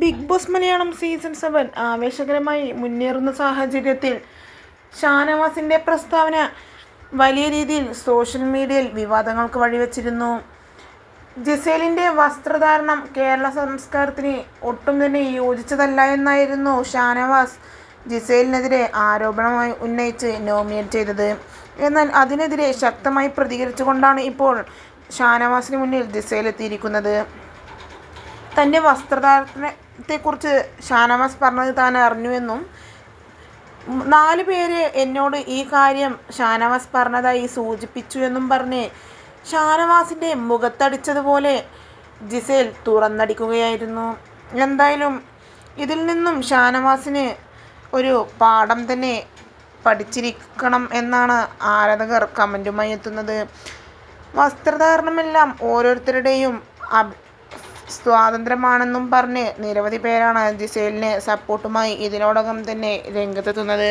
Bigg Boss Malayalam season seven ആവേശകരമായി മുന്നേറുന്ന സാഹചര്യത്തിൽ ഷാനവാസിന്റെ പ്രസ്താവന വലിയ രീതിയിൽ സോഷ്യൽ മീഡിയയിൽ വിവാദങ്ങൾക്ക് വഴിവെച്ചിരുന്നു. ജിസേലിന്റെ വസ്ത്രധാരണം കേരള സംസ്കാരത്തിന് ഒട്ടും തന്നെ യോജിച്ചതല്ല എന്നായിരുന്നു ഷാനവാസ് ജിസേലിനെതിരെ ആരോപണമായി ഉന്നയിച്ച് നോമിനേറ്റ് ചെയ്തത്. എന്നാൽ അതിനെതിരെ ശക്തമായി പ്രതികരിച്ചുകൊണ്ടാണ് ഇപ്പോൾ ഷാനവാസിന് മുന്നിൽ ജിസേലെത്തിയിരിക്കുന്നത് തന്റെ തന്റെ വസ്ത്രധാരണത്തെക്കുറിച്ച് ഷാനവാസ് പറഞ്ഞത് താൻ അറിഞ്ഞുവെന്നും നാല് പേര് എന്നോട് ഈ കാര്യം ഷാനവാസ് പറഞ്ഞതായി സൂചിപ്പിച്ചു എന്നും പറഞ്ഞ് ഷാനവാസിന്റെ മുഖത്തടിച്ചതുപോലെ ജിസേൽ തുറന്നടിക്കുകയായിരുന്നു. എന്തായാലും ഇതിൽ നിന്നും ഷാനവാസിന് ഒരു പാഠം തന്നെ പഠിച്ചിരിക്കണം എന്നാണ് ആരാധകർ കമന്റുമായി എത്തുന്നത്. വസ്ത്രധാരണമെല്ലാം ഓരോരുത്തരുടെയും സ്വാതന്ത്ര്യമാണെന്നും പറഞ്ഞ് നിരവധി പേരാണ് ജിസേലിന് സപ്പോർട്ടുമായി ഇതിനോടകം തന്നെ രംഗത്തെത്തുന്നത്.